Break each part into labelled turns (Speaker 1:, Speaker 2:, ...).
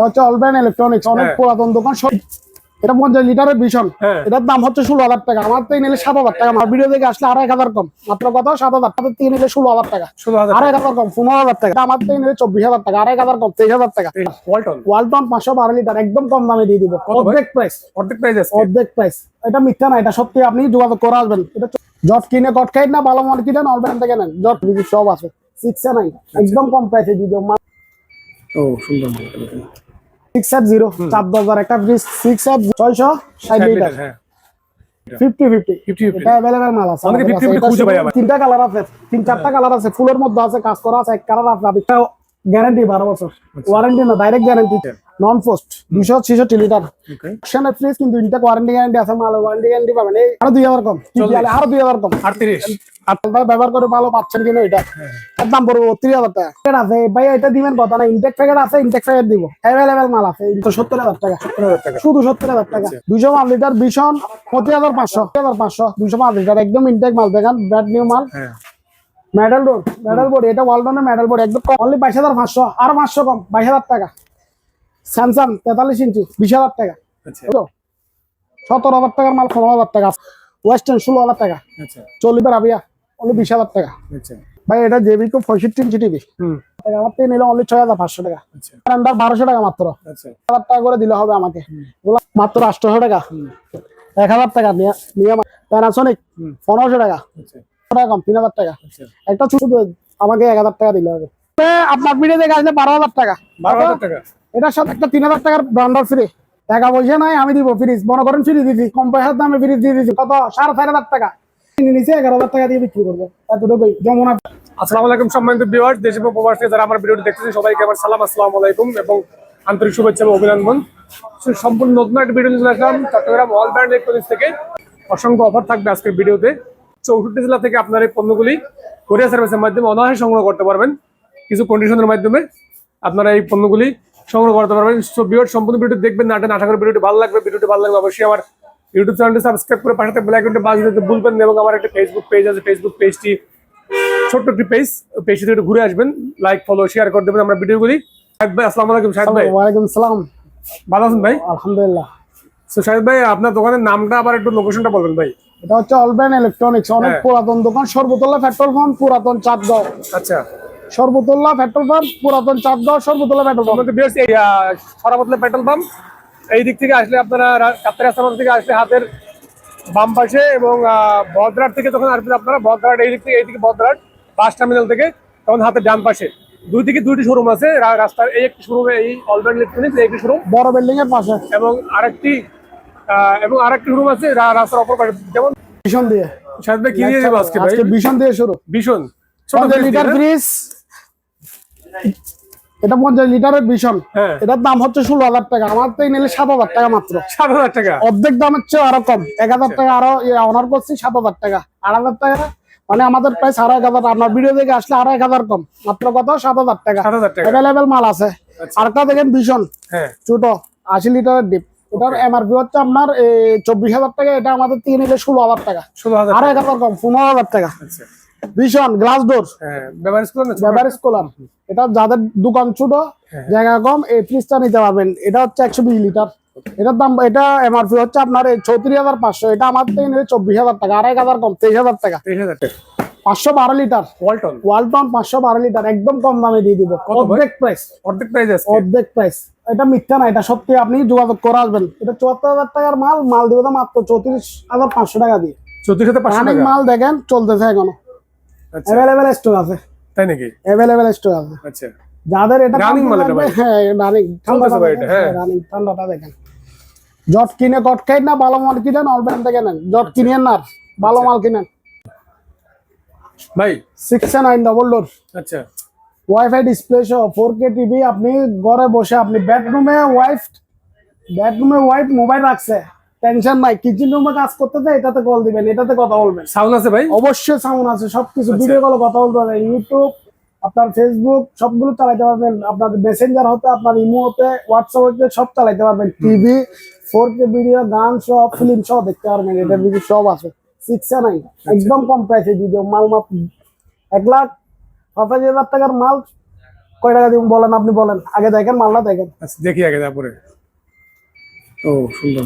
Speaker 1: এটা হচ্ছে অলব্যান ইলেকট্রনিক্স অনেক
Speaker 2: হ্যাঁ।
Speaker 1: পুরাতন দোকান। এটা পঞ্চাশ লিটারের ভীষণ।
Speaker 2: হ্যাঁ।
Speaker 1: এটার দাম হচ্ছে ষোলো হাজার টাকা। আমার থেকে নিলে সাত হাজার টাকা। আমার ভিডিও থেকে আসলে আড়াই হাজার কম। মাত্র কত? সাত হাজার। টাকা থেকে নিলে ষোলো হাজার টাকা। আড়াই হাজার কম। পনেরো হাজার টাকা। আমার থেকে নিলে চব্বিশ হাজার টাকা। আড়াই হাজার কম। তেইশ হাজার টাকা।
Speaker 2: ওয়ালটন
Speaker 1: পাঁচশো বারো লিটার। একদম কম দামে দিয়ে দিব। অর্ধেক প্রাইস
Speaker 2: অর্ধেক প্রাইস
Speaker 1: অর্ধেক প্রাইস এটা মিথ্যা না। এটা সত্যি আপনি যোগাযোগ করে আসবেন। এটা জট কিনে কট খাই না ভালো মাল কিনেন অলব্যান থেকে নেন। জট সব আছে। সিক্স নাই। একদম কম প্রাইসে দিয়ে দিব
Speaker 2: ও সুন্দর
Speaker 1: সিক্স জিরো একটা ফ্রিজ সিক্স এফ ছয়শো ষাট লিটার
Speaker 2: হ্যাঁ।
Speaker 1: ফিফটি ফিফটি এটা অ্যাভেলেবেল মাল আছে
Speaker 2: অনেকে
Speaker 1: আমাদের
Speaker 2: 50-50
Speaker 1: কাছে। এটা
Speaker 2: খুঁজে পায়
Speaker 1: শুধু
Speaker 2: আবার।
Speaker 1: তিনটা কালার আছে তিন চারটা কালার আছে ফুলের মধ্যে আছে কাজ করা আছে এক কালার আছে গ্যারান্টি বারো বছর।
Speaker 2: আচ্ছা।
Speaker 1: ওয়ারেন্টি না ডাইরেক্ট গ্যারান্টি নন পোস্ট দুশো ছিষট্টি লিটার। অপশনের ফ্রিজ কিন্তু ওয়ারেন্টি গ্যারান্টি আছে মাল ওয়ারেন্টি গ্যারান্টি পাবেন। এই আরও দুই হাজার কম। আরও দুই হাজার কম।
Speaker 2: আটত্রিশ।
Speaker 1: আপনারা ব্যবহার করে ভালো পাচ্ছেন কিনা এটা। এর দাম পড়বে বত্রিশ হাজার টাকা। প্যাকেট আছে ভাই এটা দিবেন কথা না ইনটেক প্যাকেট আছে ইনটেক প্যাকেট দিব। অ্যাভেলেবেল মাল আছে সত্তর হাজার টাকা।
Speaker 2: সত্তর হাজার টাকা।
Speaker 1: শুধু সত্তর হাজার টাকা। দুশো পাঁচ লিটার ভীষণ পঁচিশ হাজার পাঁচশো। হাজার পাঁচশো। দুশো পাঁচ লিটার। একদম ইনটেক মাল দেখেন নিউ মাল।
Speaker 2: হ্যাঁ।
Speaker 1: মেডাল বোর্ড মেডাল বোর্ড এটা ওয়ালটনের মেডাল বোর্ড একদম অনলি বাইশ হাজার পাঁচশো আর পাঁচশো কম বাইশ হাজার টাকা। স্যামসাং তেতাল্লিশ ইঞ্চি বিশ হাজার টাকা।
Speaker 2: আচ্ছা।
Speaker 1: সতেরো হাজার টাকার মাল পনেরো হাজার টাকা। ওয়েস্টার্ন ষোলো হাজার টাকা।
Speaker 2: আচ্ছা।
Speaker 1: চল্লিশ রাবিয়া অনলি বিশ হাজার টাকা।
Speaker 2: আচ্ছা।
Speaker 1: ভাই এটা জেবি কো পঁয়ষট্টি ইঞ্চি টিভি আমার থেকে নিলে অনলি ছয় হাজার পাঁচশো টাকা। বারোশো টাকা মাত্র। হাজার টাকা করে দিলে হবে আমাকে। মাত্র আটশোশো টাকা। এক হাজার টাকা নিয়ে নিয়ে প্যানাসনিক পনেরোশো টাকা। টাকা কম তিন হাজার টাকা। একটা আমাকে এক হাজার টাকা দিলে হবে। আপনার ভিডিও দেখে বারো হাজার টাকা।
Speaker 2: বারো হাজার টাকা?
Speaker 1: এটার সাথে একটা তিন হাজার টাকার ব্রান্ডার ফ্রি টাকা পয়সা নাই, আমি দিব ফ্রিজ মনে করেন ফ্রি দিচ্ছি কম পয়সার দামে ফ্রিজ দিয়ে দিচ্ছি কত? সাড়ে চার হাজার টাকা। নিচে এগারো হাজার টাকা দিয়ে বিক্রি করব। এতটুকুই, যমুনা।
Speaker 2: আসসালামু আলাইকুম সম্মানিত ভিউয়ার্স দেশ এবং যারা আমার ভিডিওটি দেখতেছেন, সবাইকে আমার সালাম, আসসালামু আলাইকুম এবং আন্তরিক শুভেচ্ছা এবং অভিনন্দন। সম্পূর্ণ নতুন একটা ভিডিও নিয়ে আসলাম, চট্টগ্রাম অল ব্র্যান্ড ইলেকট্রনিক্স থেকে। অসংখ্য অফার থাকবে আজকের ভিডিওতে। চৌষট্টি জেলা থেকে আপনার এই পণ্যগুলি কোরিয়া সার্ভিসের মাধ্যমে অনায়াসে সংগ্রহ করতে পারবেন। কিছু কন্ডিশনের মাধ্যমে আপনারা এই পণ্যগুলি সংগ্রহ করতে পারবেন। সো সম্পূর্ণ ভিডিও দেখবেন না আশা করি ভিডিওটি ভালো লাগবে। ভিডিওটি ভালো লাগবে অবশ্যই আমার ইউটিউব চ্যানেলটি সাবস্ক্রাইব করে পাশে ব্ল্যাক আইকনটি বাজিয়ে দিতে ভুলবেন না এবং আমার একটা ফেসবুক পেজ আছে। ফেসবুক পেজটি ছোট্ট একটি পেজ পেজটি একটু ঘুরে আসবেন লাইক ফলো শেয়ার করে দেবেন। আমরা ভিডিওগুলি শাহেদ ভাই আসসালামু আলাইকুম শাহেদ ভাই।
Speaker 1: ওয়ালাইকুম সালাম।
Speaker 2: ভালো আছেন ভাই?
Speaker 1: আলহামদুলিল্লাহ।
Speaker 2: তো শাহেদ ভাই আপনার দোকানের নামটা আবার একটু লোকেশনটা বলবেন ভাই।
Speaker 1: এটা হচ্ছে অলব্যান ইলেকট্রনিক্স অনেক
Speaker 2: হ্যাঁ।
Speaker 1: পুরাতন দোকান সর্বতলা পেট্রোল পাম্প পুরাতন চাঁদগাঁও।
Speaker 2: আচ্ছা।
Speaker 1: সর্বতলা পেট্রোল পাম্প পুরাতন চাঁদগাঁও সর্বতলা পেট্রোল পাম্প
Speaker 2: এই সরাবতলা পেট্রোল পাম্প এই দিক থেকে আসলে আপনারা কাপ্তার রাস্তার থেকে আসলে হাতের বাম পাশে এবং বদরাট থেকে যখন আসবেন আপনারা বদরাট এই দিক থেকে এইদিকে বদরাট বাস টার্মিনাল থেকে তখন হাতের ডান পাশে। দুই দিকে দুইটি শোরুম আছে রাস্তার এই একটি শোরুমে এই অলব্যান্ড ইলেকট্রনিক্স এই একটি শোরুম
Speaker 1: বড় বিল্ডিং এর পাশে।
Speaker 2: এবং আরেকটি এবং আরেকটি রুম আছে রাস্তার অপর পাশে। যেমন
Speaker 1: ভীষণ দিয়ে।
Speaker 2: ভাই কি দিয়ে দেবো আজকে
Speaker 1: ভীষণ দিয়ে শুরু।
Speaker 2: ভীষণ। ছোট
Speaker 1: লিটার ফ্রিজ এটা পঞ্চাশ লিটারের ভীষণ
Speaker 2: হ্যাঁ।
Speaker 1: এটার দাম হচ্ছে ষোলো হাজার টাকা। আমার থেকে নিলে সাত হাজার টাকা মাত্র।
Speaker 2: সাত হাজার টাকা।
Speaker 1: অর্ধেক দামের চেয়ে আরও কম। এক
Speaker 2: আচ্ছা।
Speaker 1: হাজার টাকা আরও অনার করছি সাত হাজার টাকা। আট হাজার টাকা মানে আমাদের প্রাইস আরও এক হাজার। আপনার ভিডিও দেখে আসলে এক হাজার কম। মাত্র কত? সাত হাজার টাকা। অ্যাভেলেবেল মাল আছে।
Speaker 2: আচ্ছা।
Speaker 1: আরেকটা দেখেন ভীষণ।
Speaker 2: হ্যাঁ।
Speaker 1: ছোট আশি লিটারের ডিপ এটার এমআরপি হচ্ছে আপনার চব্বিশ হাজার টাকা। এটা আমাদের থেকে নিলে ষোলো হাজার টাকা।
Speaker 2: ষোলো হাজার
Speaker 1: আরও এক হাজার কম পনেরো হাজার টাকা।
Speaker 2: আচ্ছা।
Speaker 1: ভীষণ গ্লাস ডোর স্কলার এটা যাদের দোকান ছোট
Speaker 2: হ্যাঁ।
Speaker 1: জায়গা কম এই ফ্রিজটা নিতে পারবেন। এটা হচ্ছে একশো বিশ লিটার এটার দাম এটা এমআরপি হচ্ছে আপনার চৌত্রিশ হাজার পাঁচশো। এটা আমার থেকে নিলে চব্বিশ হাজার টাকা আড়াই হাজার কম তেইশ হাজার টাকা।
Speaker 2: তেইশ হাজার টাকা।
Speaker 1: পাঁচশো বারো লিটার
Speaker 2: ওয়ালটন
Speaker 1: ওয়ালটন পাঁচশো বারো লিটার একদম কম দামে দিয়ে দিব। অর্ধেক প্রাইস
Speaker 2: অর্ধেক প্রাইস
Speaker 1: অর্ধেক প্রাইস এটা মিথ্যা না এটা সত্যি আপনি যোগাযোগ করে আসবেন। এটা চুয়াত্তর হাজার টাকার মাল মাল দিবে তো মাত্র চৌত্রিশ হাজার পাঁচশো টাকা দিয়ে।
Speaker 2: চৌত্রিশ হাজার
Speaker 1: মাল দেখেন চলতেছে এখনও।
Speaker 2: আচ্ছা।
Speaker 1: অ্যাভেলেবেল স্টোর আছে।
Speaker 2: তাই নাকি?
Speaker 1: আছে।
Speaker 2: আচ্ছা।
Speaker 1: যাদের এটা
Speaker 2: মাল ভাই।
Speaker 1: হ্যাঁ রানিং
Speaker 2: ভাই এটা, হ্যাঁ।
Speaker 1: রানিং ঠান্ডাটা দেখেন। জট কিনে খাই না ভালো মাল কিনেন থেকে নেন। জট কিনেন না ভালো
Speaker 2: আচ্ছা।
Speaker 1: মাল কিনেন।
Speaker 2: ভাই।
Speaker 1: ডবল ডোর
Speaker 2: আচ্ছা।
Speaker 1: ওয়াইফাই ডিসপ্লে সহ ফোর কে টিভি আপনি ঘরে বসে আপনি বেডরুমে ওয়াইফ বেডরুমে ওয়াইফ মোবাইল রাখছে। টেনশন নাই কিচেন রুমে কাজ করতেছে এটাতে কল দিবেন এটাতে কথা বলবেন।
Speaker 2: সাউন্ড আছে ভাই?
Speaker 1: অবশ্যই সাউন্ড আছে সবকিছু
Speaker 2: আচ্ছা।
Speaker 1: ভিডিও কলে কথা বলতে পারবেন ইউটিউব আপনার ফেসবুক সবগুলো চালাতে পারবেন আপনার মেসেঞ্জার হতে আপনার ইমো হতে হোয়াটসঅ্যাপ হতে সব চালাতে পারবেন। টিভি ফোর কে ভিডিও গান সব ফিল্ম সব দেখতে পারবেন এটার ভিডিও সব আছে। সিক্স নাই
Speaker 2: আচ্ছা।
Speaker 1: একদম কম প্রাইসে ভিডিও মাল মাত্র এক লাখ পাঁচাশি হাজার টাকার মাল। কয় টাকা দিব বলেন আপনি বলেন। আগে দেখেন মালটা দেখেন।
Speaker 2: আচ্ছা দেখি আগে তারপরে। ও সুন্দর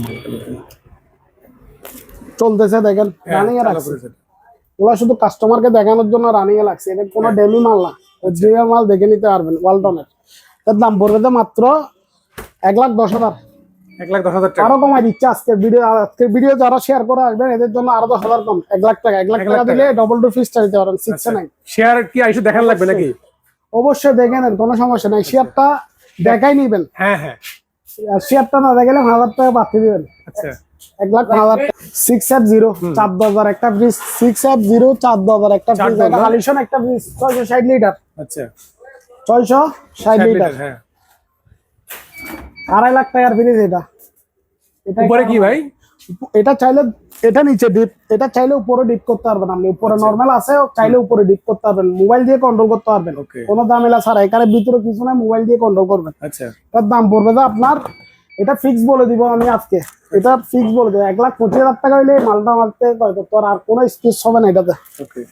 Speaker 1: চলতেছে দেখেন
Speaker 2: হ্যাঁ,
Speaker 1: রানিং এ
Speaker 2: চালু
Speaker 1: রাখছে। ওগুলা শুধু কাস্টমারকে দেখানোর জন্য রানিং এ লাগছে এটা কোনো ডেমি মাল না। অরিজিনাল মাল দেখে নিতে পারবেন ওয়ালটনের এর দাম পড়বে তো মাত্র এক লাখ দশ হাজার।
Speaker 2: এক লাখ দশ হাজার টাকা।
Speaker 1: আরও কমাই দিচ্ছে আজকে ভিডিও আজকে ভিডিও যারা শেয়ার করে আসবেন এদের জন্য আরও দশ হাজার কম। এক লাখ টাকা এক লাখ টাকা দিলে ডবল টু ফিসটা দিতে পারেন সিক্স নাইন
Speaker 2: শেয়ার কি আইসে দেখান লাগবে নাকি?
Speaker 1: অবশ্যই দেখে নেন কোনো সমস্যা নাই। শেয়ারটা দেখাই নিবেন।
Speaker 2: হ্যাঁ হ্যাঁ।
Speaker 1: শেয়ারটা না দেখালে হাজার টাকা পাঠিয়ে দিবেন।
Speaker 2: আচ্ছা।
Speaker 1: এক লাখ হাজার সিক্স এফ জিরো চার হাজার একটা ফ্রিজ সিক্স এফ জিরো চার হাজার একটা ফ্রিজ? আলিশন একটা ফ্রিজ ছয়শো ষাট লিটার
Speaker 2: আচ্ছা।
Speaker 1: ছয়শো ষাট লিটার
Speaker 2: লিটার, হ্যাঁ।
Speaker 1: আড়াই লাখ টাকার ফ্রিজ এটা। এটা
Speaker 2: উপরে কি ভাই?
Speaker 1: এটা চাইলে এটা নিচে ডিপ এটা চাইলে উপরে ডিপ করতে পারবেন আপনি। উপরে
Speaker 2: আচ্ছা।
Speaker 1: নর্মাল আছে চাইলে উপরে ডিপ করতে পারবেন। মোবাইল দিয়ে কন্ট্রোল করতে পারবেন। কোনো দামেলা ছাড়া এখানে ভিতরে কিছু না মোবাইল দিয়ে কন্ট্রোল করবেন।
Speaker 2: আচ্ছা।
Speaker 1: এটার দাম পড়বে তো আপনার এটা ফিক্স বলে দিব আমি আজকে। এটা ফিক্স বলে দেবো। এক লাখ পঁচিশ হাজার টাকা হইলে মালটা মারতে তোর আর কোনো স্পেস হবে না এটাতে।
Speaker 2: ওকে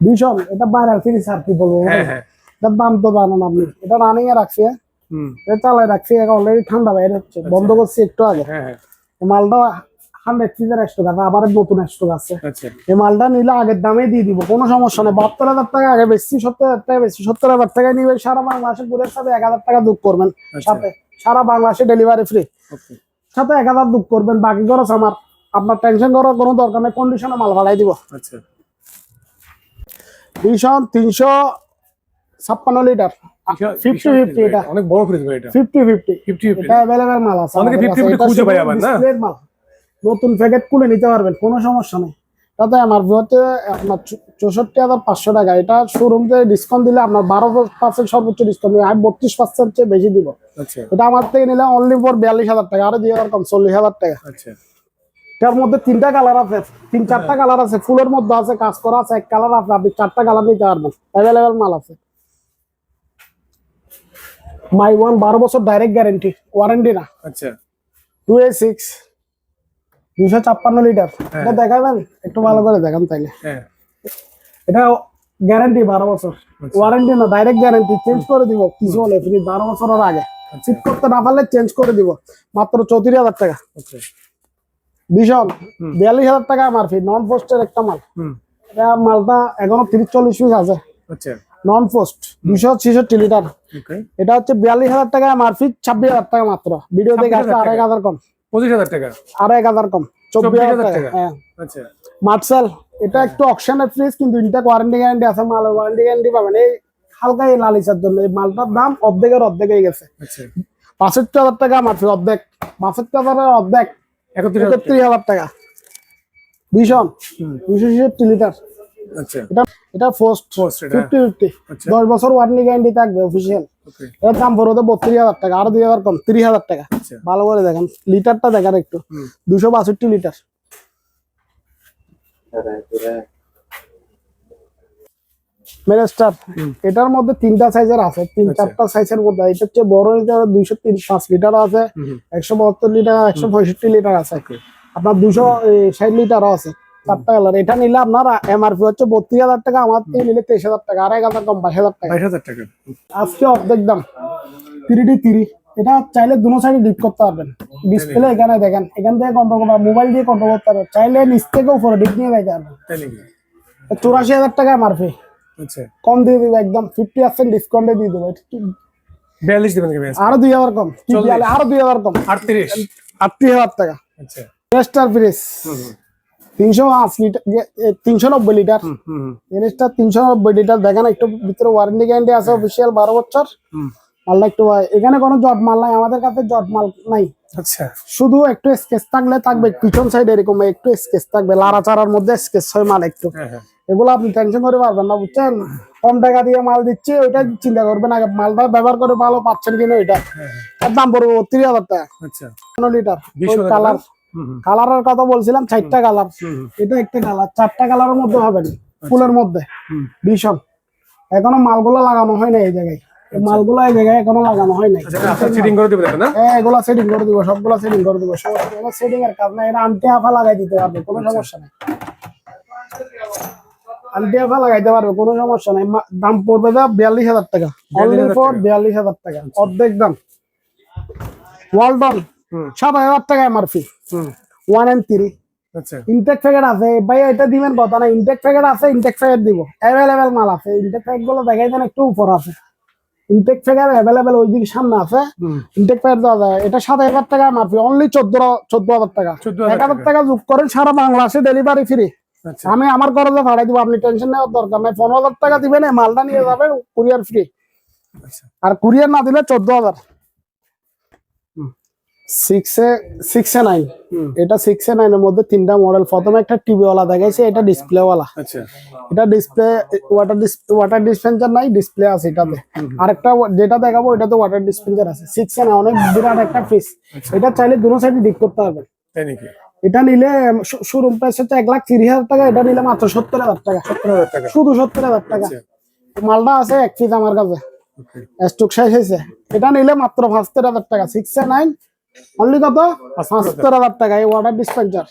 Speaker 1: ভীষণ। এটা বাইরের ফিনিশ আর কি বলব?
Speaker 2: হ্যাঁ হ্যাঁ।
Speaker 1: এটার দাম তো জানেন আপনি। এটা রানিং এ রাখছি হ্যাঁ? এটা চালায় রাখছি অলরেডি ঠান্ডা বাইরে হচ্ছে। বন্ধ করছি একটু আগে। মালটা হান্ড্রেড আবার নতুন আছে।
Speaker 2: আচ্ছা।
Speaker 1: এই মালটা নিলে আগের দামে দিয়ে দিব কোনো সমস্যা নেই। বাহাত্তর হাজার টাকা আগে বেশি সত্তর হাজার টাকা বেশি সত্তর হাজার টাকা নিবে সারা বাংলাদেশে ঘুরে সাথে এক হাজার টাকা দুঃখ করবেন।
Speaker 2: আচ্ছা।
Speaker 1: সাথে সারা বাংলাদেশে ডেলিভারি ফ্রি সাথে এক হাজার দুঃখ করবেন বাকি খরচ আমার। আপনার টেনশন করার কোনো দরকার নেই কন্ডিশনে মাল ভাড়াই দিব।
Speaker 2: আচ্ছা।
Speaker 1: ভীষণ তিনশো ছাপ্পান্ন লিটার। ফিফটি ফিফটি
Speaker 2: অনেক বড় ফ্রিজ এটা।
Speaker 1: ফিফটি ফিফটি
Speaker 2: ফিফটি
Speaker 1: এটা অ্যাভেলেবেল মাল আছে
Speaker 2: অনেকে
Speaker 1: আমাদের
Speaker 2: 50 খুঁজে পাই আবার, না?
Speaker 1: মাল। নতুন প্যাকেট খুলে নিতে পারবেন কোনো সমস্যা নেই। তাতে আমার হচ্ছে আপনার চৌষট্টি হাজার পাঁচশো টাকা। এটা শোরুম থেকে ডিসকাউন্ট দিলে আপনার বারো পার্সেন্ট সর্বোচ্চ ডিসকাউন্ট আমি বত্রিশ পার্সেন্ট চেয়ে বেশি দিব।
Speaker 2: আচ্ছা।
Speaker 1: এটা আমার থেকে নিলে অনলি ফর বিয়াল্লিশ হাজার টাকা আরও দুই হাজার কম চল্লিশ হাজার টাকা।
Speaker 2: আচ্ছা।
Speaker 1: এটার মধ্যে তিনটা কালার আছে তিন চারটা কালার আছে ফুলের মধ্যে আছে কাজ করা আছে এক কালার আছে আপনি চারটা কালার নিতে পারবেন। অ্যাভেলেবেল মাল আছে। মাই ওয়ান বারো বছর ডাইরেক্ট গ্যারেন্টি ওয়ারেন্টি না।
Speaker 2: আচ্ছা।
Speaker 1: টু এ সিক্স দুশো ছাপ্পান্ন লিটার।
Speaker 2: হ্যাঁ।
Speaker 1: এটা দেখাবেন? একটু ভালো করে দেখান তাইলে।
Speaker 2: হ্যাঁ।
Speaker 1: এটা গ্যারান্টি বারো বছর।
Speaker 2: আচ্ছা।
Speaker 1: ওয়ারেন্টি না ডাইরেক্ট গ্যারান্টি চেঞ্জ করে দিব। কিছু হলে বারো বছরের আগে।
Speaker 2: আচ্ছা।
Speaker 1: ঠিক করতে না পারলে চেঞ্জ করে দিব। মাত্র চৌত্রিশ হাজার টাকা। ভীষণ। বিয়াল্লিশ হাজার টাকা আমার ফি নন পোস্টের একটা মাল। এটা মালটা এখনও তিরিশ চল্লিশ পিস আছে।
Speaker 2: আচ্ছা।
Speaker 1: নন পোস্ট দুশো ছেষট্টি লিটার। এটা হচ্ছে বিয়াল্লিশ হাজার টাকা আমার ফি ছাব্বিশ হাজার টাকা মাত্র। ভিডিও দেখে
Speaker 2: 26,000
Speaker 1: আসলে আড়াই হাজার কম।
Speaker 2: পঁচিশ হাজার টাকা।
Speaker 1: আড়াই হাজার কম। চব্বিশ হাজার টাকা। হ্যাঁ।
Speaker 2: আচ্ছা।
Speaker 1: মার্সেল এটা একটু অকশনের ফ্রিজ কিন্তু ইনটেক ওয়ারেন্টি গ্যারান্টি আছে মাল ওয়ারেন্টি গ্যারান্টি পাবেন। এই হালকা এই লালিসার জন্য এই মালটার দাম অর্ধেকের অর্ধেক হয়ে গেছে।
Speaker 2: আচ্ছা।
Speaker 1: বাষট্টি হাজার টাকা আমার অর্ধেক। বাষট্টি হাজারের অর্ধেক।
Speaker 2: একত্রিশ হাজার টাকা।
Speaker 1: ভীষণ দুশো ছেষট্টি লিটার।
Speaker 2: আচ্ছা।
Speaker 1: এটা এটা
Speaker 2: First এটা,
Speaker 1: ফিফটি ফিফটি। দশ বছর ওয়ারেন্টি গ্যারান্টি থাকবে অফিসিয়াল এর দাম পড়বে বত্রিশ হাজার টাকা আরও দুই হাজার কম তিরিশ হাজার টাকা।
Speaker 2: আচ্ছা।
Speaker 1: ভালো করে দেখেন লিটারটা দেখার একটু। দুশো বাষট্টি লিটার। মেরেস্টার এটার মধ্যে তিনটা সাইজের আছে তিন
Speaker 2: আচ্ছা।
Speaker 1: চারটা সাইজের মধ্যে এটা হচ্ছে বড় লিটার দুইশো তিন পাঁচ লিটার আছে। একশো বাহাত্তর লিটার একশো পঁয়ষট্টি লিটার আছে। আপনার দুশো ষাট লিটারও আছে। চারটা কালার এটা নিলে আপনার এমআরপি হচ্ছে বত্রিশ হাজার টাকা আমার থেকে নিলে তেইশ হাজার টাকা আড়াই হাজার কম বাইশ হাজার টাকা।
Speaker 2: বাইশ হাজার টাকা।
Speaker 1: আজকে অর্ধেক দাম। তিরিটি তিরি। এটা চাইলে দুনো সাইডে ডিপ করতে পারবেন। ডিসপ্লে এখানে দেখেন এখান থেকে কন্ট্রোল করতে মোবাইল দিয়ে কন্ট্রোল করতে পারবেন চাইলে নিচ থেকে উপরে ডিপ নিয়ে যাইতে পারবেন। চুরাশি হাজার টাকা এমআরপি
Speaker 2: আচ্ছা।
Speaker 1: কম দিয়ে দিবে একদম ফিফটি পার্সেন্ট ডিসকাউন্টে দিয়ে দেবো।
Speaker 2: বিয়াল্লিশ দেবেন
Speaker 1: আরও দুই হাজার কম। আরও দুই হাজার কম।
Speaker 2: আটত্রিশ।
Speaker 1: আটত্রিশ হাজার টাকা।
Speaker 2: আচ্ছা। হুম,
Speaker 1: তিনশো আশি লিটার তিনশো নব্বই লিটার। জিনিসটা তিনশো নব্বই লিটার। দেখেন একটু ভিতরে ওয়ারেন্টি গ্যারান্টি আছে অফিসিয়াল বারো বছর। মালটা একটু এখানে কোনো জট মাল নাই আমাদের কাছে জট মাল নাই।
Speaker 2: আচ্ছা।
Speaker 1: শুধু একটু স্কেচ থাকলে থাকবে পিছন সাইড এরকম একটু স্কেচ থাকবে লাড়া চারার মধ্যে স্কেচ হয় মাল একটু।
Speaker 2: হ্যাঁ হ্যাঁ।
Speaker 1: এগুলো আপনি টেনশন করে পারবেন না বুঝছেন? কম টাকা দিয়ে মাল দিচ্ছে ওইটা চিন্তা করবেন আগে। মালটা ব্যবহার করে ভালো পাচ্ছেন কিনা ওইটা।
Speaker 2: হ্যাঁ হ্যাঁ,
Speaker 1: দাম পড়বে বত্রিশ হাজার টাকা।
Speaker 2: আচ্ছা।
Speaker 1: লিটার। কালার কালারের কথা বলছিলাম চারটা কালার। এটা একটা কালার চারটা কালারের মধ্যে হবে না ফুলের মধ্যে। ভীষণ। এখনও মালগুলো লাগানো হয় না এই জায়গায়। এই মালগুলো এই জায়গায় এখনও লাগানো হয় নাই।
Speaker 2: আচ্ছা আপনার চিটিং করে দেবেন না?
Speaker 1: হ্যাঁ এগুলা সেটিং করে দিব সবগুলা সেটিং করে দিব। সেটিং এর কাজ না আনতে আফা লাগাই দিতে পারবে কোনো সমস্যা নেই। আলটিএফা লাগাইতে পারবে কোনো সমস্যা নাই। দাম পড়বে বিয়াল্লিশ হাজার টাকা। অনলি ফর বিয়াল্লিশ হাজার টাকা। অর্ধেক দাম। ওয়ালটন সাত হাজার টাকা এমআরপি
Speaker 2: হুম।
Speaker 1: ওয়ান এন্ড থ্রি
Speaker 2: আচ্ছা।
Speaker 1: ইনটেক প্যাকেট আছে। ভাই এটা দিবেন কথা না ইনটেক প্যাকেট আছে ইনটেক প্যাকেট দিব। অ্যাভেলেবেল মাল আছে। ইনটেক প্যাকেটগুলো দেখাই দেন একটু উপর আছে। ইনটেক প্যাকেট অ্যাভেলেবেল ওই দিকে সামনে আছে। ইনটেক প্যাকেট দেওয়া যায়। এটা সাত হাজার টাকা অনলি চোদ্দ চোদ্দ হাজার টাকা। এক হাজার টাকা। যোগ করেন সারা বাংলাদেশে ডেলিভারি ফ্রি
Speaker 2: আচ্ছা।
Speaker 1: আমি আমার খরচে ভাড়াই দিব আপনি টেনশন নেওয়ার দরকার নাই। পনেরো হাজার টাকা দিবেন মালটা নিয়ে যাবেন কুরিয়ার ফ্রি
Speaker 2: আচ্ছা।
Speaker 1: আর কুরিয়ার না দিলে চোদ্দ হাজার। সিক্সে সিক্সে নাইন এটা সিক্সে নাইনের মধ্যে তিনটা মডেল প্রথমে একটা টিভি ওয়ালা দেখাইছে এটা ডিসপ্লে ওয়ালা।
Speaker 2: আচ্ছা।
Speaker 1: এটা ডিসপ্লে ওয়াটার ওয়াটার ডিসপেন্সার নাই ডিসপ্লে আছে এটাতে। আরেকটা যেটা দেখাবো এটাতে ওয়াটার ডিসপেন্সার আছে। সিক্সে না অনেক বিরাট একটা ফিস এটা চাইলে দুটো সাইডে ডিপ করতে হবে। এটা নিলে শোরুম প্রাইস হচ্ছে এক লাখ তিরিশ হাজার টাকা এটা নিলে মাত্র সত্তর হাজার টাকা।
Speaker 2: সত্তর হাজার টাকা।
Speaker 1: শুধু সত্তর হাজার টাকা।
Speaker 2: আচ্ছা।
Speaker 1: মালটা আছে এক পিস আমার কাছে।
Speaker 2: ওকে
Speaker 1: স্টক শেষ হয়েছে। এটা নিলে মাত্র পাঁচত্তর হাজার টাকা। সিক্স নাইন অনলি কত? হাজার টাকা। এই ওয়াটার ডিসপেন্সার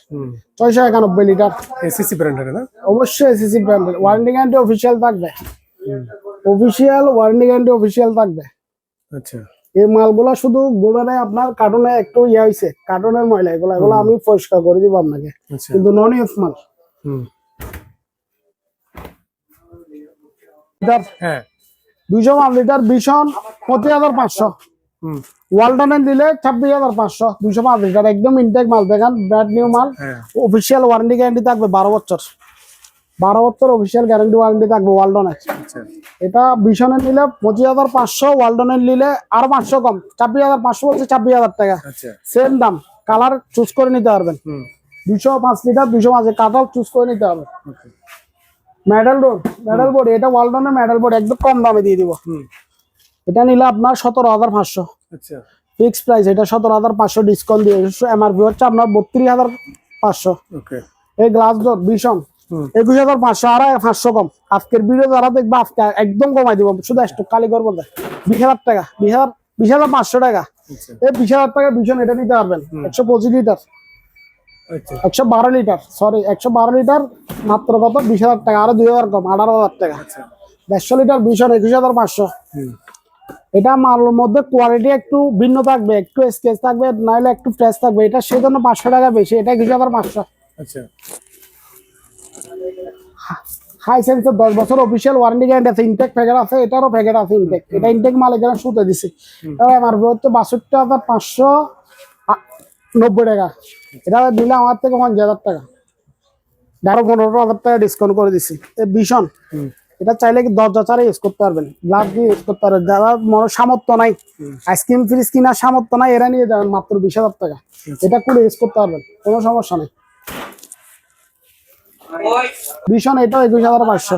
Speaker 1: ছয়শো একানব্বই লিটার
Speaker 2: এসিসি ব্র্যান্ডের না?
Speaker 1: অবশ্যই এসিসি ব্র্যান্ডের ওয়ারেন্টি গ্যারান্টি অফিসিয়াল থাকবে। অফিসিয়াল ওয়ারেন্টি গ্যারান্টি অফিসিয়াল থাকবে।
Speaker 2: আচ্ছা।
Speaker 1: এই মালগুলো শুধু গোবেনে আপনার কার্টুনে একটু ইয়ে হয়েছে কার্টুনের ময়লা। এগুলো এগুলো আমি পরিষ্কার করে দিব আপনাকে।
Speaker 2: আচ্ছা।
Speaker 1: কিন্তু নন ইউজ মাল
Speaker 2: হ্যাঁ।
Speaker 1: দুইশো পাঁচ লিটার ভীষণ পঁচিশ হাজার পাঁচশো।
Speaker 2: হুম।
Speaker 1: ওয়ালটনের দিলে ছাব্বিশ হাজার পাঁচশো দুইশো পাঁচ লিটার একদম ইনটেক মাল দেখেন ব্র্যান্ড নিউ মাল। অফিসিয়াল ওয়ারেন্টি গ্যারান্টি থাকবে বারো বছর। বারো বছর অফিসিয়াল গ্যারান্টি ওয়ারেন্টি থাকবে ওয়ালটনের
Speaker 2: আচ্ছা।
Speaker 1: এটা ভীষণের নিলে পঁচিশ হাজার পাঁচশো ওয়ালটনের নিলে আরও পাঁচশো কম। ছাব্বিশ হাজার পাঁচশো বলছে ছাব্বিশ হাজার টাকা।
Speaker 2: আচ্ছা।
Speaker 1: সেম দাম। কালার চুজ করে নিতে পারবেন। দুশো পাঁচ লিটার দুশো পাঁচ কাটাল চুজ করে নিতে হবে। মেডাল বোর্ড মেডাল বোর্ড এটা ওয়ালটনের মেডাল বোর্ড একদম কম দামে দিয়ে দিব। এটা নিলে আপনার সতেরো হাজার পাঁচশো।
Speaker 2: আচ্ছা।
Speaker 1: ফিক্স প্রাইস এটা সতেরো হাজার পাঁচশো ডিসকাউন্ট দিয়ে এমআরপি হচ্ছে আপনার বত্রিশ হাজার পাঁচশো। এই গ্লাস ডোর
Speaker 2: হুম।
Speaker 1: একুশ হাজার পাঁচশো আর পাঁচশো কম। আজকের ভিডিও যারা দেখবে আজকে একদম কমাই দিব। শুধু একটু কালি করব বিশ হাজার টাকা বিশ হাজার বিশ হাজার পাঁচশো টাকা।
Speaker 2: আচ্ছা।
Speaker 1: এই বিশ হাজার টাকা ভীষণ এটা নিতে পারবেন। একশো পঁচিশ লিটার
Speaker 2: আচ্ছা।
Speaker 1: একশো বারো লিটার সরি একশো বারো লিটার মাত্র কত? বিশ হাজার টাকা আরও দুই হাজার কম আঠারো হাজার টাকা।
Speaker 2: আচ্ছা।
Speaker 1: দেড়শো লিটার ভীষণ একুশ হাজার পাঁচশো। এটা মালের মধ্যে কোয়ালিটি একটু ভিন্ন থাকবে একটু স্কেচ থাকবে নাইলে একটু ফ্রেশ থাকবে। এটা সেজন্য পাঁচশো টাকা বেশি এটা একুশ হাজার পাঁচশো।
Speaker 2: আচ্ছা।
Speaker 1: হাই সেন্সের দশ বছর অফিসিয়াল ওয়ারেন্টি গ্যারান্টি আছে ইনটেক প্যাকেট আছে এটারও প্যাকেট আছে ইনটেক এটা ইনটেক মাল এখানে শুতে দিছি। আমার হচ্ছে বাষট্টি হাজার পাঁচশো নব্বই টাকা। এটা দিলে আমার থেকে পঞ্চাশ হাজার টাকা। আরও পনেরো হাজার টাকা ডিসকাউন্ট করে দিছি। এ ভীষণ। এটা চাইলে কি দরজা ছাড়া ইউজ করতে পারবেন। গ্লাস দিয়ে ইউজ করতে পারবেন। যারা মনে সামর্থ্য নাই আইসক্রিম ফ্রিজ কিনার সামর্থ্য নাই এরা নিয়ে যাবেন মাত্র বিশ হাজার টাকা। এটা করে ইউজ করতে পারবেন কোনো সমস্যা নেই। ভীষণ এটা একুশ হাজার পাঁচশো।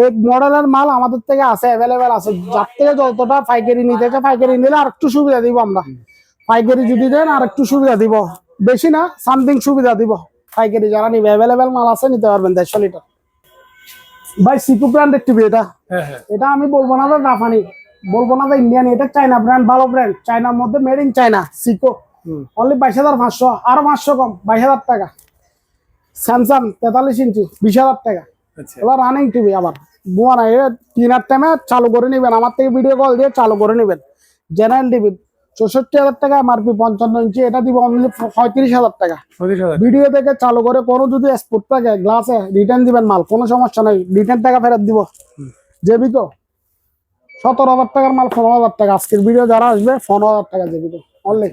Speaker 1: এই মডেলের মাল আমাদের থেকে আছে অ্যাভেলেবেল আছে। যার থেকে যতটা পাইকারি নিতে চাই পাইকারি নিলে আর একটু সুবিধা দিব আমরা। পাইকারি যদি দেন আর একটু সুবিধা দিব। বেশি না সামথিং সুবিধা দিব। পাইকারি যারা নিবে অ্যাভেলেবেল মাল আছে নিতে পারবেন দেড়শো লিটার। ভাই সিকু ব্র্যান্ডের টিভি এটা?
Speaker 2: হ্যাঁ হ্যাঁ।
Speaker 1: এটা আমি বলব না যে জাপানি বলব না যে ইন্ডিয়ান এটা চাইনা ব্র্যান্ড ভালো ব্র্যান্ড চাইনার মধ্যে মেড ইন চাইনা সিকো অনলি বাইশ হাজার পাঁচশো আরও পাঁচশো কম বাইশ হাজার টাকা। স্যামসাং তেতাল্লিশ ইঞ্চি বিশ হাজার টাকা।
Speaker 2: আচ্ছা।
Speaker 1: এবার রানিং টিভি আবার। বুয়া না এ তিনার টাইমে চালু করে নেবেন আমার থেকে ভিডিও কল দিয়ে চালু করে নেবেন। জেনারেল টিভি চৌষট্টি হাজার টাকা এমআরপি পঞ্চান্ন ইঞ্চি এটা দিব অনলি পঁয়ত্রিশ হাজার টাকা। ভিডিও থেকে চালু করে কোনো যদি স্পোর্ট থাকে গ্লাসে রিটার্ন দিবেন মাল কোনো সমস্যা নাই রিটার্ন টাকা ফেরত দিব। জেবিকো সতেরো হাজার টাকার মাল পনেরো হাজার টাকা। আজকের ভিডিও যারা আসবে পনেরো হাজার টাকা জেবিকো অনলি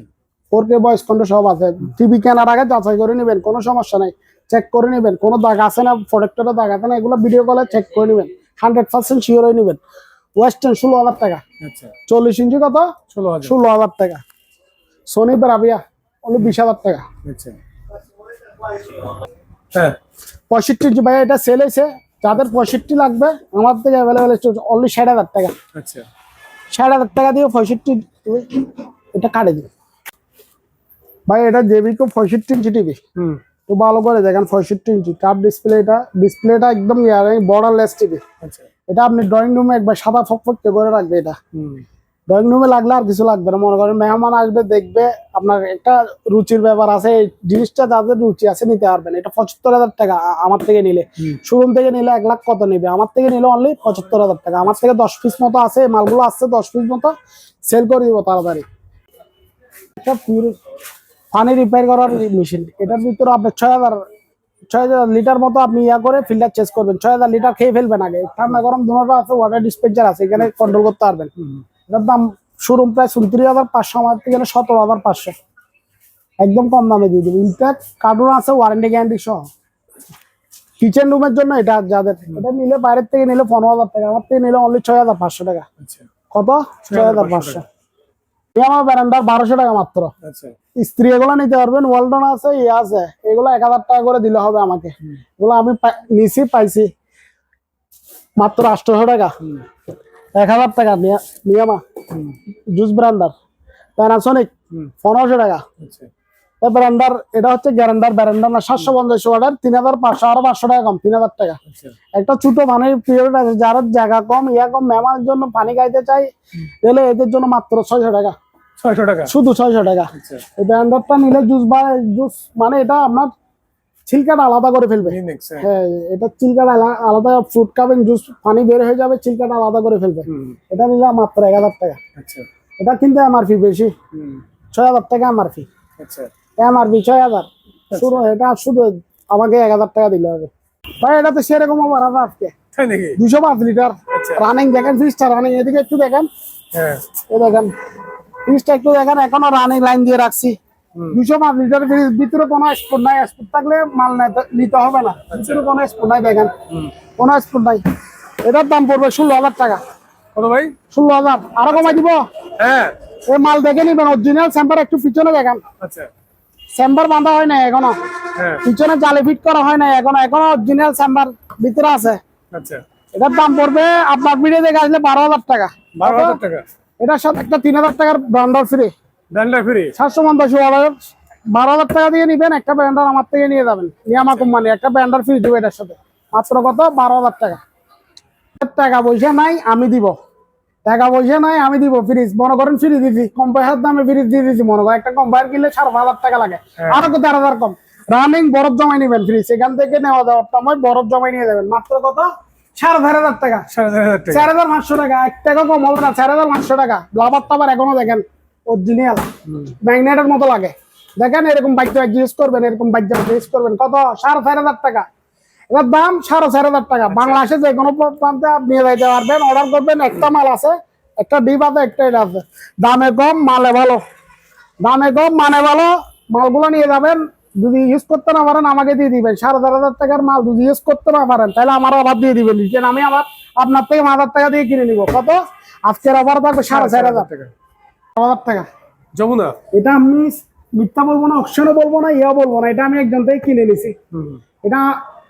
Speaker 1: ফোর কে বয়স কন্ট্রো সব আছে। টিভি কেনার আগে যাচাই করে নেবেন কোনো সমস্যা নাই চেক করে নেবেন। কোনো দাগ আছে না প্রোডাক্টের দাগ আছে না এগুলো ভিডিও কলে চেক করে নেবেন। হান্ড্রেড পার্সেন্ট শিওর হয়ে নেবেন। ওয়েস্টার্ন ষোলো হাজার টাকা।
Speaker 2: আচ্ছা।
Speaker 1: চল্লিশ ইঞ্চি কত?
Speaker 2: ষোলো হাজার।
Speaker 1: টাকা। সোনি ব্রাভিয়া অনলি বিশ হাজার টাকা।
Speaker 2: আচ্ছা। হ্যাঁ।
Speaker 1: পঁয়ষট্টি ইঞ্চি ভাই এটা সেল হয়েছে। যাদের পঁয়ষট্টি লাগবে আমার থেকে অ্যাভেলেবেল অনলি ষাট হাজার টাকা।
Speaker 2: আচ্ছা।
Speaker 1: ষাট হাজার টাকা দিয়ে পঁয়ষট্টি এটা কাটে দিন ভাই এটা জেবিকো পঁয়ষট্টি ইঞ্চি টিভি।
Speaker 2: হুম।
Speaker 1: তো ভালো করে দেখেন পঁয়ষট্টি ইঞ্চি। কাপ ডিসপ্লেটা ডিসপ্লেটা একদম বর্ডারলেস টিভি।
Speaker 2: আচ্ছা।
Speaker 1: এটা আপনি ড্রয়িং রুমে একবার সাদা ফকফকে করে রাখবে এটা। ড্রয়িং রুমে লাগলে আর কিছু লাগবে না। মনে করেন মেহমান আসবে দেখবে আপনার একটা রুচির ব্যাপার আছে এই জিনিসটা যাদের রুচি আছে নিতে পারবেন এটা পঁচাত্তর হাজার টাকা আমার থেকে নিলে। শোরুম থেকে নিলে এক লাখ কত নেবে? আমার থেকে নিলে অনলি পঁচাত্তর হাজার টাকা। আমার থেকে দশ পিস মতো আছে মালগুলো আসছে দশ পিস মতো সেল করে দিব তাড়াতাড়ি। এটা পিওর পানি রিপেয়ার করার মেশিন এটার ভিতরে আপনার ছয় হাজার ছয় হাজার লিটার মতো আপনি ইয়া করে ফিল্টার চেস করবেন। ছয় হাজার লিটার খেয়ে ফেলবেন আগে। ঠান্ডা গরম দুটো আছে ওয়াটার ডিসপেন্সার আছে এখানে কন্ট্রোল করতে পারবেন। এটার দাম শোরুম প্রায় উনত্রিশ হাজার পাঁচশো আমার থেকে সতেরো হাজার পাঁচশো। একদম কম দামে দিয়ে দেবো। ইনফ্যাক্ট কার্টুন আছে ওয়ারেন্টি গ্যারান্টি সহ। কিচেন রুমের জন্য এটা যাদের এটা নিলে বাইরের থেকে নিলে পনেরো হাজার টাকা আমার থেকে নিলে অনলি ছয় হাজার পাঁচশো টাকা।
Speaker 2: আচ্ছা।
Speaker 1: কত? ছয় হাজার পাঁচশো আমার ব্যারান্ডার বারোশো টাকা মাত্র।
Speaker 2: আচ্ছা।
Speaker 1: স্ত্রী এগুলো নিতে পারবেন ওয়ালটন আছে ইয়ে আছে। এগুলো এক হাজার টাকা করে দিলে হবে আমাকে। এগুলো আমি নিছি পাইছি। মাত্র আটশোশো টাকা। এক হাজার টাকা নিয়া- নিয়ামা জুস ব্র্যান্ডার। প্যানাসনিক পনেরোশো টাকা। ব্র্যান্ডার এটা হচ্ছে গ্যারান্ডার ব্যারান্ডার না সাতশো পঞ্চাশ অর্ডার তিন হাজার পাঁচশো আরও পাঁচশো টাকা কম তিন হাজার টাকা।
Speaker 2: আচ্ছা।
Speaker 1: একটা ছোট পানির পিরিয়ড আছে যারা জায়গা কম ইয়া কম মেহমানের জন্য পানি খাইতে চাই তাহলে এদের জন্য মাত্র ছয়শো টাকা।
Speaker 2: ছয়শো টাকা।
Speaker 1: শুধু ছয়শো টাকা।
Speaker 2: আচ্ছা।
Speaker 1: এই ব্যান্ডারটা নিলে জুস বা জুস মানে এটা আপনার ছিলকাটা আলাদা করে ফেলবে।
Speaker 2: হ্যাঁ।
Speaker 1: হ্যাঁ এটা চিলকাটা আলা- আলাদা ফ্রুট খাবেন জুস পানি বের হয়ে যাবে চিলকাটা আলাদা করে ফেলবে। এটা নিলে মাত্র এক হাজার টাকা।
Speaker 2: আচ্ছা।
Speaker 1: এটা কিন্তু এমআরপি বেশি। ছয় হাজার টাকা এমআরপি
Speaker 2: আচ্ছা।
Speaker 1: এমআরপি ছয় হাজার। শুরু এটা শুধু আমাকে এক হাজার টাকা দিলে হবে। ভাই এটা তো সেরকম আমার আজকে। দুশো পাঁচ লিটার। রানিং দেখেন ফ্রিজটা রানিং এদিকে একটু দেখেন।
Speaker 2: হ্যাঁ।
Speaker 1: দেখেন। ফ্রিজটা একটু দেখেন এখনও রানিং লাইন দিয়ে রাখছি। দুশো পাঁচ লিটার ফ্রিজ ভিতরে কোনো নাই থাকলে মাল নিতে- হবে না। ভিতরে কোনো নাই দেখেন। কোনো নাই। এটার দাম পড়বে ষোলো হাজার টাকা।
Speaker 2: কত ভাই?
Speaker 1: ষোলো হাজার। আরও কমাই দিব?
Speaker 2: হ্যাঁ।
Speaker 1: এই মাল দেখে নিবেন অরিজিনাল স্যাম্পার একটু পিছনে দেখেন।
Speaker 2: আচ্ছা।
Speaker 1: স্যাম্পার বাঁধা হয় না এখনও।
Speaker 2: হ্যাঁ।
Speaker 1: পিছনে জালি ফিট করা হয় না এখনও। এখনও অরিজিনাল স্যাম্পার ভিতরে আছে।
Speaker 2: আচ্ছা।
Speaker 1: এটার দাম পড়বে আপনার ভিডিও দেখে আসলে বারো হাজার টাকা।
Speaker 2: বারো হাজার টাকা।
Speaker 1: এটার সাথে একটা তিন হাজার টাকার ব্রান্ডার ফ্রি
Speaker 2: ব্যান্ডার ফ্রি
Speaker 1: সাতশো পঞ্চাশ বারো হাজার টাকা দিয়ে নিবেন একটা ব্র্যান্ডার আমার থেকে নিয়ে যাবেন। নিয়ামা কোম্পানি একটা ব্র্যান্ডার ফ্রি দেবো এটার সাথে। মাত্র কত? বারো হাজার টাকা। টাকা পয়সা নাই আমি দিব। টাকা পয়সা নাই আমি দিব ফ্রিজ মনে করেন ফ্রি দিছি কম পয়সার দামে ফ্রিজ দিয়ে দিছি মনে করেন একটা কম্পায়ার কিনলে সাড়ে পাঁচ হাজার টাকা লাগে। আরও তো তেরো হাজার কম। রানিং বরফ জমাই নিবেন ফ্রিজ এখান থেকে নেওয়া যাওয়ার সময় বরফ জমাই নিয়ে যাবেন। মাত্র কত? সাড়ে চার হাজার টাকা।
Speaker 2: সাড়ে চার হাজার টাকা।
Speaker 1: চার হাজার পাঁচশো টাকা এক টাকা কম হবে না চার হাজার পাঁচশো টাকা। লাভার টাবার এখনও দেখেন অরিজিনাল ম্যাগনেটের মতো লাগে। দেখেন এরকম বাইক ইউজ করবেন এরকম বাইক ইউজ করবেন। কত? সাড়ে চার হাজার টাকা। এবার দাম সাড়ে চার হাজার টাকা। বাংলাদেশে যে কোনো প্রান্তে আপনি যাইতে পারবেন। অর্ডার করবেন একটা মাল আছে একটা ডিপ আছে একটা এটা আছে। দামে কম মালে ভালো। দামে কম মানে ভালো। মালগুলো নিয়ে যাবেন যদি ইউজ করতে না পারেন আমাকে দিয়ে দিবেন। সাড়ে চার হাজার টাকার মাল যদি ইউজ করতে না পারেন তাহলে আমার আবার দিয়ে দিবেন। রিটার্ন আমি আবার আপনার থেকে হাজার টাকা দিয়ে কিনে নিব। কত? আজকের অফার থাকবে সাড়ে চার হাজার
Speaker 2: টাকা।
Speaker 1: হাজার টাকা।
Speaker 2: যমুনা?
Speaker 1: এটা আমি মিথ্যা বলব না অপশনও বলব না ইয়া বলব না। এটা আমি একজন থেকে কিনে নিছি। এটা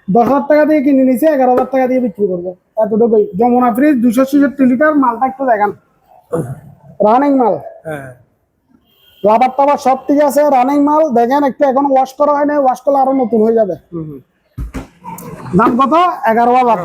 Speaker 1: দশ হাজার টাকা দিয়ে কিনে নিছি এগারো হাজার টাকা দিয়ে বিক্রি করব। এতটুকুই। যমুনা ফ্রিজ দুশো ছেষট্টি লিটার মালটা একটু দেখান। রানিং মাল।
Speaker 2: হ্যাঁ।
Speaker 1: রাবার টাবার সব ঠিক আছে রানিং মাল। দেখেন একটু এখন ওয়াশ করা হয় না ওয়াশ করলে আরও নতুন হয়ে যাবে। দাম কত? এগারো হাজার।